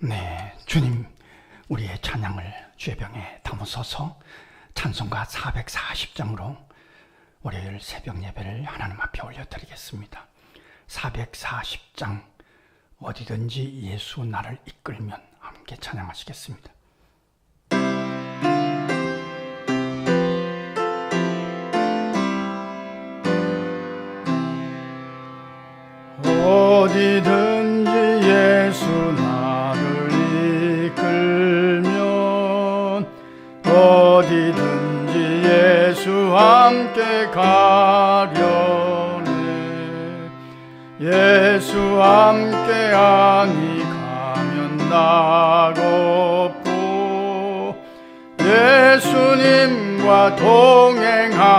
네, 주님, 우리의 찬양을 주의 병에 담으소서 찬송가 440장으로 월요일 새벽 예배를 하나님 앞에 올려드리겠습니다. 440장 어디든지 예수 나를 이끌면 함께 찬양하시겠습니다. 어디든 가려네 예수 함께 하니 가면 나고고 예수님과 동행하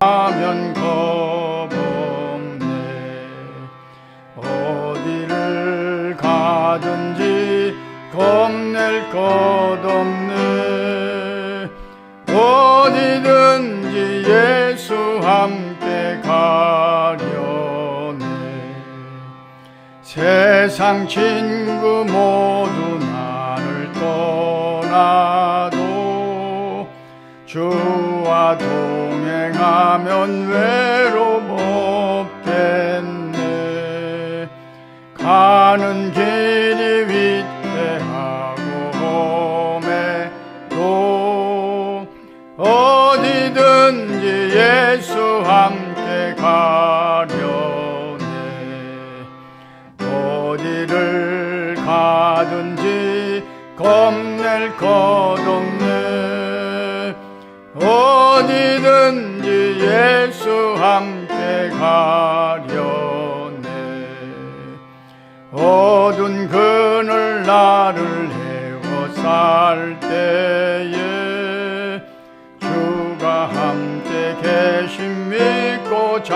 세상 친구 모두 나를 떠나도 주와 동행하면 외로움 없겠네 겁낼 것 없네. 어디든지 예수 함께 가려네. 어두운 그늘 나를 헤워 살 때에 주가 함께 계심 믿고 자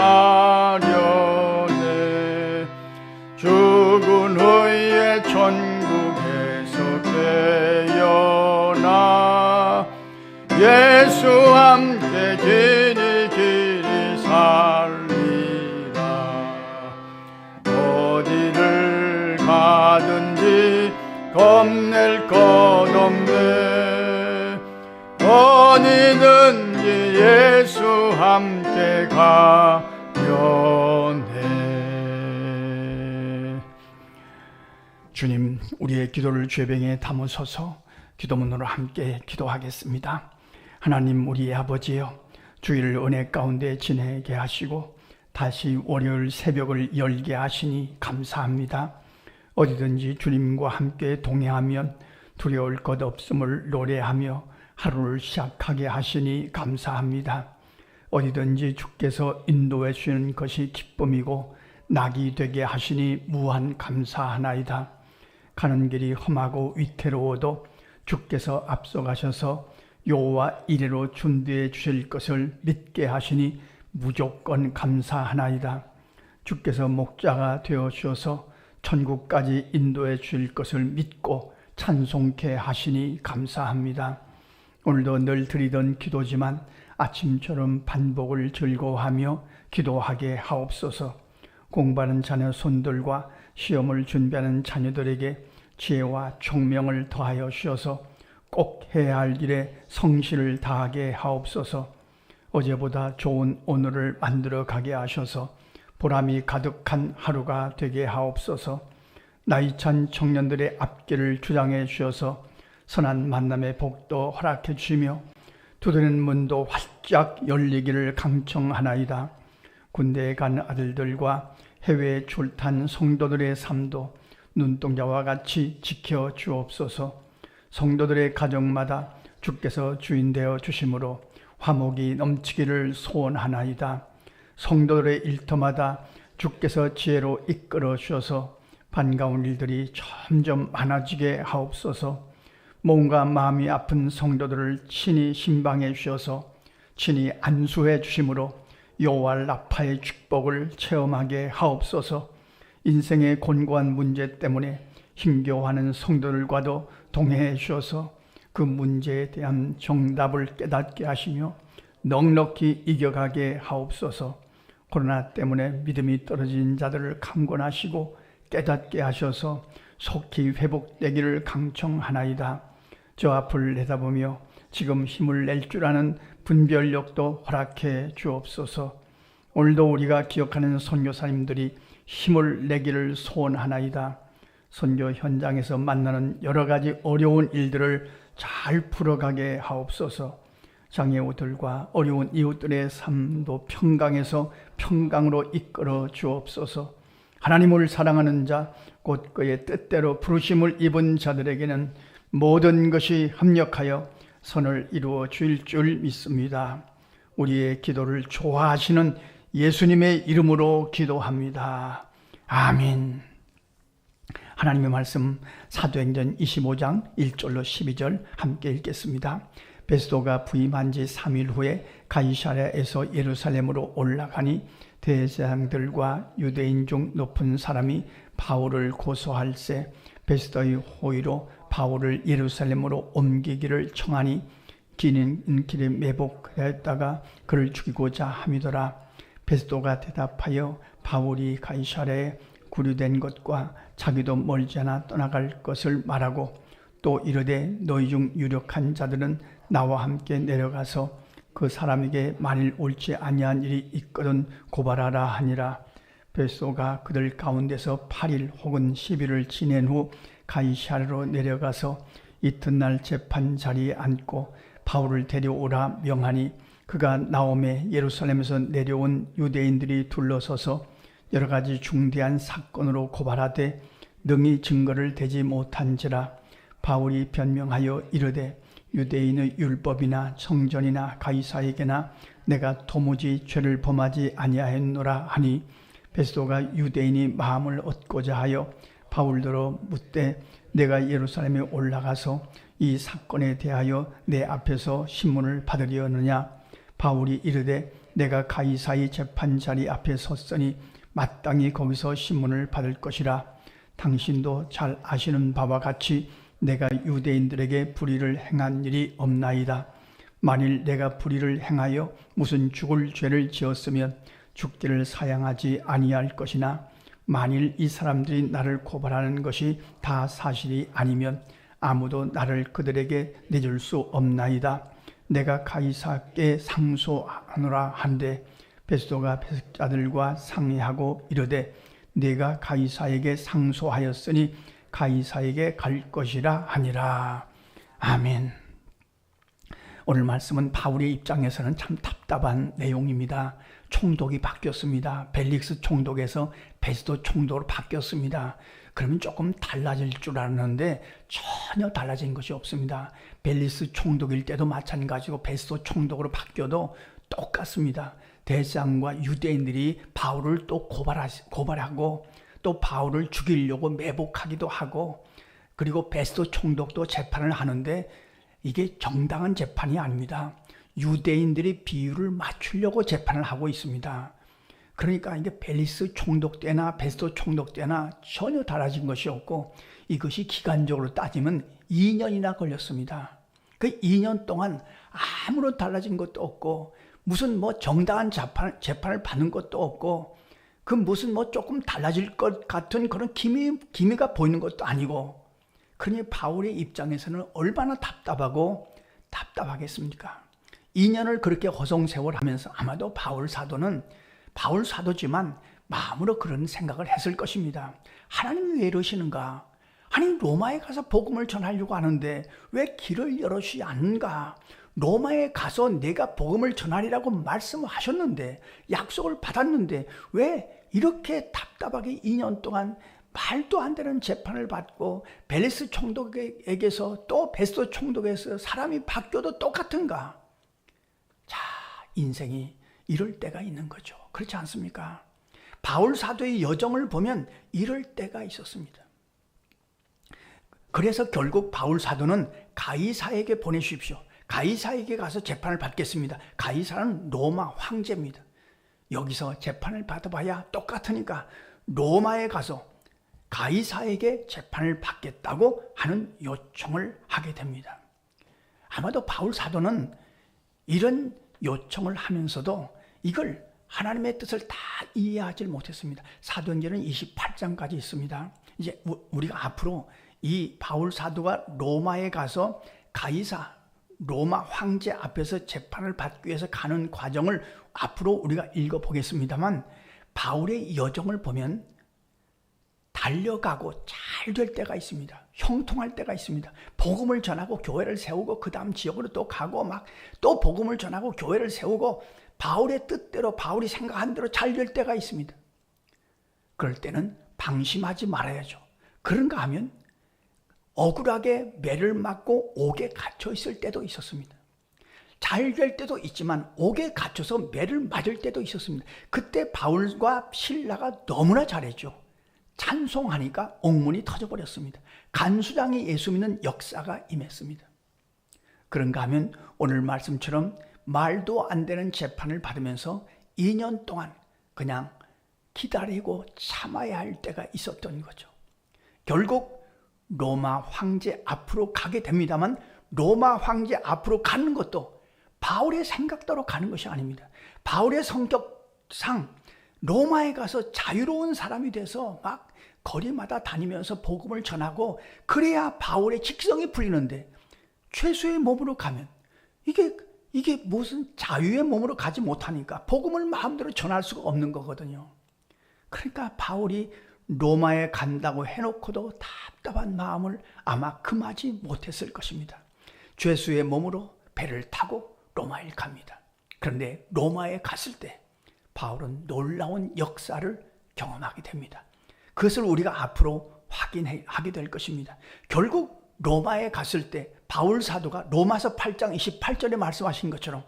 가려네 주님 우리의 기도를 죄병에 담으소서 기도문으로 함께 기도하겠습니다 하나님 우리의 아버지여 주일 은혜 가운데 지내게 하시고 다시 월요일 새벽을 열게 하시니 감사합니다. 어디든지 주님과 함께 동행하면 두려울 것 없음을 노래하며 하루를 시작하게 하시니 감사합니다. 어디든지 주께서 인도해 주시는 것이 기쁨이고 낙이 되게 하시니 무한 감사하나이다. 가는 길이 험하고 위태로워도 주께서 앞서가셔서 요와 이래로 준비해 주실 것을 믿게 하시니 무조건 감사하나이다. 주께서 목자가 되어 주셔서 천국까지 인도해 주실 것을 믿고 찬송케 하시니 감사합니다. 오늘도 늘 드리던 기도지만 아침처럼 반복을 즐거워하며 기도하게 하옵소서. 공부하는 자녀 손들과 시험을 준비하는 자녀들에게 지혜와 총명을 더하여 주셔서 꼭 해야 할 일에 성실을 다하게 하옵소서. 어제보다 좋은 오늘을 만들어 가게 하셔서 보람이 가득한 하루가 되게 하옵소서. 나이 찬 청년들의 앞길을 주장해 주셔서 선한 만남의 복도 허락해 주시며 두드리는 문도 활짝 열리기를 강청하나이다. 군대에 간 아들들과 해외에 출탄 성도들의 삶도 눈동자와 같이 지켜 주옵소서. 성도들의 가정마다 주께서 주인 되어 주심으로 화목이 넘치기를 소원하나이다. 성도들의 일터마다 주께서 지혜로 이끌어 주셔서 반가운 일들이 점점 많아지게 하옵소서. 몸과 마음이 아픈 성도들을 친히 신방해 주셔서 친히 안수해 주심으로 여호와 라파의 축복을 체험하게 하옵소서. 인생의 곤고한 문제 때문에 힘겨워하는 성도들과도 동행해 주셔서 그 문제에 대한 정답을 깨닫게 하시며 넉넉히 이겨가게 하옵소서. 코로나 때문에 믿음이 떨어진 자들을 강권하시고 깨닫게 하셔서 속히 회복되기를 강청하나이다. 저 앞을 내다보며 지금 힘을 낼 줄 아는 분별력도 허락해 주옵소서. 오늘도 우리가 기억하는 선교사님들이 힘을 내기를 소원하나이다. 선교 현장에서 만나는 여러 가지 어려운 일들을 잘 풀어가게 하옵소서. 장애우들과 어려운 이웃들의 삶도 평강에서 평강으로 이끌어 주옵소서. 하나님을 사랑하는 자, 곧 그의 뜻대로 부르심을 입은 자들에게는 모든 것이 합력하여 선을 이루어 주일 줄 믿습니다. 우리의 기도를 좋아하시는 예수님의 이름으로 기도합니다. 아멘. 하나님의 말씀 사도행전 25장 1절로 12절 함께 읽겠습니다. 베스도가 부임한 지 3일 후에 가이사랴에서 예루살렘으로 올라가니 대장들과 유대인 중 높은 사람이 바울을 고소할세 베스도의 호의로 바울을 예루살렘으로 옮기기를 청하니 기는 길에 매복하였다가 그를 죽이고자 함이더라. 베스도가 대답하여 바울이 가이사랴에 구류된 것과 자기도 멀지 않아 떠나갈 것을 말하고 또 이르되 너희 중 유력한 자들은 나와 함께 내려가서 그 사람에게 만일 옳지 아니한 일이 있거든 고발하라 하니라 베소가 그들 가운데서 8일 혹은 10일을 지낸 후 가이샤르로 내려가서 이튿날 재판 자리에 앉고 바울을 데려오라 명하니 그가 나옴에 예루살렘에서 내려온 유대인들이 둘러서서 여러 가지 중대한 사건으로 고발하되 능히 증거를 대지 못한지라 바울이 변명하여 이르되 유대인의 율법이나 성전이나 가이사에게나 내가 도무지 죄를 범하지 아니하였노라 하니 베스도가 유대인이 마음을 얻고자 하여 바울더러 묻되 내가 예루살렘에 올라가서 이 사건에 대하여 내 앞에서 신문을 받으려느냐 바울이 이르되 내가 가이사의 재판 자리 앞에 섰으니 마땅히 거기서 신문을 받을 것이라 당신도 잘 아시는 바와 같이 내가 유대인들에게 불의를 행한 일이 없나이다. 만일 내가 불의를 행하여 무슨 죽을 죄를 지었으면 죽기를 사양하지 아니할 것이나 만일 이 사람들이 나를 고발하는 것이 다 사실이 아니면 아무도 나를 그들에게 내줄 수 없나이다. 내가 가이사께 상소하노라 한데 베스도가 배석자들과 상의하고 이르되 내가 가이사에게 상소하였으니 가이사에게 갈 것이라 하니라. 아멘. 오늘 말씀은 바울의 입장에서는 참 답답한 내용입니다. 총독이 바뀌었습니다. 벨릭스 총독에서 베스도 총독으로 바뀌었습니다. 그러면 조금 달라질 줄 알았는데 전혀 달라진 것이 없습니다. 벨리스 총독일 때도 마찬가지고 베스도 총독으로 바뀌어도 똑같습니다. 대장과 유대인들이 바울을 또 고발하고 또 바울을 죽이려고 매복하기도 하고 그리고 베스도 총독도 재판을 하는데 이게 정당한 재판이 아닙니다. 유대인들이 비율을 맞추려고 재판을 하고 있습니다. 그러니까 이게 벨리스 총독 때나 베스도 총독 때나 전혀 달라진 것이 없고 이것이 기간적으로 따지면 2년이나 걸렸습니다. 그 2년 동안 아무런 달라진 것도 없고 무슨 뭐 정당한 재판, 재판을 받는 것도 없고 그 무슨 뭐 조금 달라질 것 같은 그런 기미, 기미가 보이는 것도 아니고 그러니 바울의 입장에서는 얼마나 답답하고 답답하겠습니까? 2년을 그렇게 허송세월 하면서 아마도 바울 사도는 바울 사도지만 마음으로 그런 생각을 했을 것입니다. 하나님이 왜 이러시는가? 아니 로마에 가서 복음을 전하려고 하는데 왜 길을 열어주지 않는가? 로마에 가서 내가 복음을 전하리라고 말씀하셨는데 약속을 받았는데 왜 이렇게 답답하게 2년 동안 말도 안 되는 재판을 받고 벨리스 총독에게서 또 베스토 총독에서 사람이 바뀌어도 똑같은가? 자, 인생이 이럴 때가 있는 거죠. 그렇지 않습니까? 바울 사도의 여정을 보면 이럴 때가 있었습니다. 그래서 결국 바울 사도는 가이사에게 보내십시오. 가이사에게 가서 재판을 받겠습니다. 가이사는 로마 황제입니다. 여기서 재판을 받아봐야 똑같으니까 로마에 가서 가이사에게 재판을 받겠다고 하는 요청을 하게 됩니다. 아마도 바울 사도는 이런 요청을 하면서도 이걸 하나님의 뜻을 다 이해하지 못했습니다. 사도행전은 28장까지 있습니다. 이제 우리가 앞으로 이 바울 사도가 로마에 가서 가이사 로마 황제 앞에서 재판을 받기 위해서 가는 과정을 앞으로 우리가 읽어 보겠습니다만 바울의 여정을 보면 달려가고 잘 될 때가 있습니다. 형통할 때가 있습니다. 복음을 전하고 교회를 세우고 그 다음 지역으로 또 가고 막 또 복음을 전하고 교회를 세우고 바울의 뜻대로 바울이 생각한 대로 잘 될 때가 있습니다. 그럴 때는 방심하지 말아야죠. 그런가 하면 억울하게 매를 맞고 옥에 갇혀 있을 때도 있었습니다. 잘 될 때도 있지만 옥에 갇혀서 매를 맞을 때도 있었습니다. 그때 바울과 신라가 너무나 잘했죠. 찬송하니까 옥문이 터져버렸습니다. 간수장이 예수 믿는 역사가 임했습니다. 그런가 하면 오늘 말씀처럼 말도 안 되는 재판을 받으면서 2년 동안 그냥 기다리고 참아야 할 때가 있었던 거죠. 결국 로마 황제 앞으로 가게 됩니다만 로마 황제 앞으로 가는 것도 바울의 생각대로 가는 것이 아닙니다. 바울의 성격상 로마에 가서 자유로운 사람이 돼서 막 거리마다 다니면서 복음을 전하고 그래야 바울의 직성이 풀리는데 최수의 몸으로 가면 이게 이게 무슨 자유의 몸으로 가지 못하니까 복음을 마음대로 전할 수가 없는 거거든요. 그러니까 바울이 로마에 간다고 해놓고도 답답한 마음을 아마 금하지 못했을 것입니다. 죄수의 몸으로 배를 타고 로마에 갑니다. 그런데 로마에 갔을 때 바울은 놀라운 역사를 경험하게 됩니다. 그것을 우리가 앞으로 확인하게 될 것입니다. 결국 로마에 갔을 때 바울 사도가 로마서 8장 28절에 말씀하신 것처럼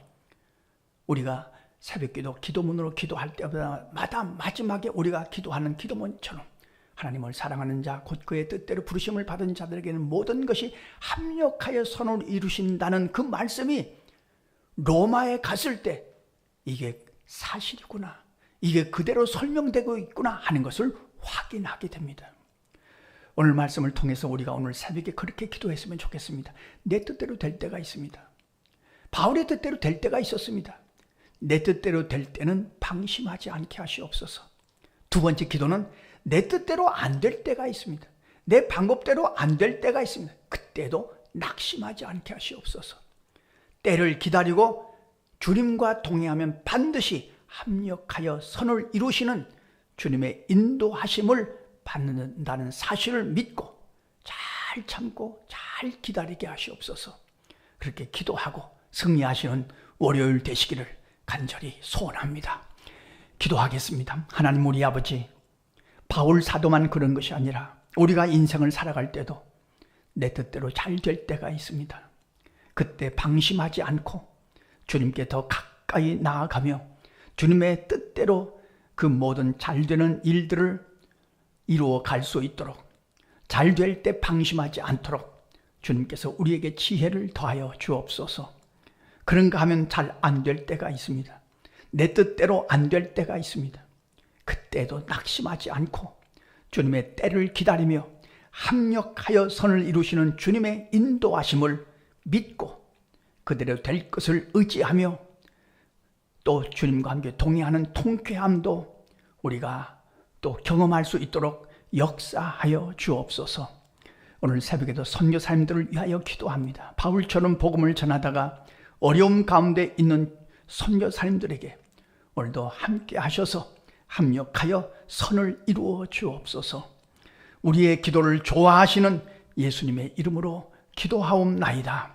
우리가 새벽기도 기도문으로 기도할 때마다 마지막에 우리가 기도하는 기도문처럼 하나님을 사랑하는 자, 곧 그의 뜻대로 부르심을 받은 자들에게는 모든 것이 합력하여 선을 이루신다는 그 말씀이 로마에 갔을 때 이게 사실이구나. 이게 그대로 설명되고 있구나 하는 것을 확인하게 됩니다. 오늘 말씀을 통해서 우리가 오늘 새벽에 그렇게 기도했으면 좋겠습니다. 내 뜻대로 될 때가 있습니다. 바울의 뜻대로 될 때가 있었습니다. 내 뜻대로 될 때는 방심하지 않게 하시옵소서. 두 번째 기도는 내 뜻대로 안 될 때가 있습니다. 내 방법대로 안 될 때가 있습니다. 그때도 낙심하지 않게 하시옵소서. 때를 기다리고 주님과 동행하면 반드시 합력하여 선을 이루시는 주님의 인도하심을 받는다는 사실을 믿고 잘 참고 잘 기다리게 하시옵소서. 그렇게 기도하고 승리하시는 월요일 되시기를 간절히 소원합니다. 기도하겠습니다. 하나님 우리 아버지, 바울 사도만 그런 것이 아니라 우리가 인생을 살아갈 때도 내 뜻대로 잘 될 때가 있습니다. 그때 방심하지 않고 주님께 더 가까이 나아가며 주님의 뜻대로 그 모든 잘 되는 일들을 이루어 갈 수 있도록 잘 될 때 방심하지 않도록 주님께서 우리에게 지혜를 더하여 주옵소서. 그런가 하면 잘 안 될 때가 있습니다. 내 뜻대로 안 될 때가 있습니다. 그때도 낙심하지 않고 주님의 때를 기다리며 합력하여 선을 이루시는 주님의 인도하심을 믿고 그대로 될 것을 의지하며 또 주님과 함께 동의하는 통쾌함도 우리가 또 경험할 수 있도록 역사하여 주옵소서. 오늘 새벽에도 선교사님들을 위하여 기도합니다. 바울처럼 복음을 전하다가 어려움 가운데 있는 선교사님들에게 오늘도 함께 하셔서 합력하여 선을 이루어 주옵소서. 우리의 기도를 좋아하시는 예수님의 이름으로 기도하옵나이다.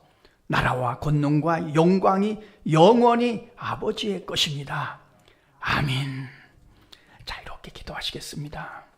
나라와 권능과 영광이 영원히 아버지의 것입니다. 아멘. 자, 이렇게 기도하시겠습니다.